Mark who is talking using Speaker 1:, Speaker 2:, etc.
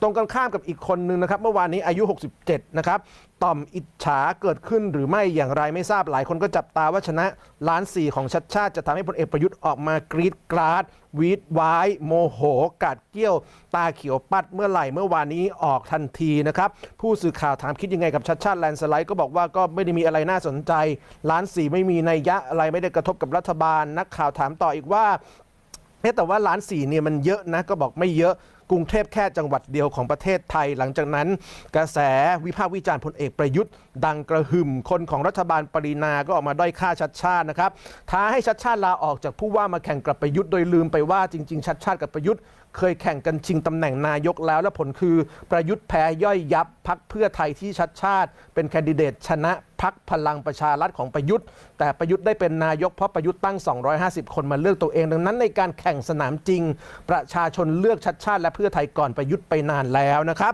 Speaker 1: ตรงกันข้ามกับอีกคนนึงนะครับ เมื่อวานนี้อายุ 67 นะครับ ต่อมอิจฉาเกิดขึ้นหรือไม่อย่างไรไม่ทราบหลายคนก็จับตาว่าชนะล้านสี่ของชัดชาติจะทำให้พลเอกประยุทธ์ออกมากรีดกราดวีดวายโมโหกัดเกี้ยว ตาเขียวปัดเมื่อไหร่เมื่อวานนี้ออกทันทีนะครับ ผู้สื่อข่าวถามคิดยังไงกับชัดชาติแลนด์สไลด์ก็บอกว่าก็ไม่ได้มีอะไรน่าสนใจล้านสี่ไม่มีนัยยะอะไรไม่ได้กระทบกับรัฐบาล นักข่าวถามต่ออีกว่าแต่ว่าล้านสี่เนี่ยมันเยอะนะก็บอกไม่เยอะ กรุงเทพแค่จังหวัดเดียวของประเทศไทย หลังจากนั้น กระแสวิพากษ์วิจารณ์พลเอกประยุทธ์ ดังกระหึ่มคนของรัฐบาลปรินาก็ออกมาด้อยค่าชัดชาตินะครับท้าให้ชัดชาติลาออกจากผู้ว่ามาแข่งกับประยุทธ์โดยลืมไปว่าจริง ๆ ชัดชาติกับประยุทธ์เคยแข่งกันชิงตำแหน่งนายกแล้ว และผลคือประยุทธ์แพ้ย่อยยับพักเพื่อไทยที่ชัดชาติ เป็นแคนดิเดตชนะพักพลังประชารัฐของประยุทธ์ แต่ประยุทธ์ได้เป็นนายกเพราะประยุทธ์ตั้ง 250 คนมาเลือกตัวเอง ดังนั้นในการแข่งสนามจริง ประชาชนเลือกชัดชาติและเพื่อไทยก่อนประยุทธ์ไปนานแล้วนะครับ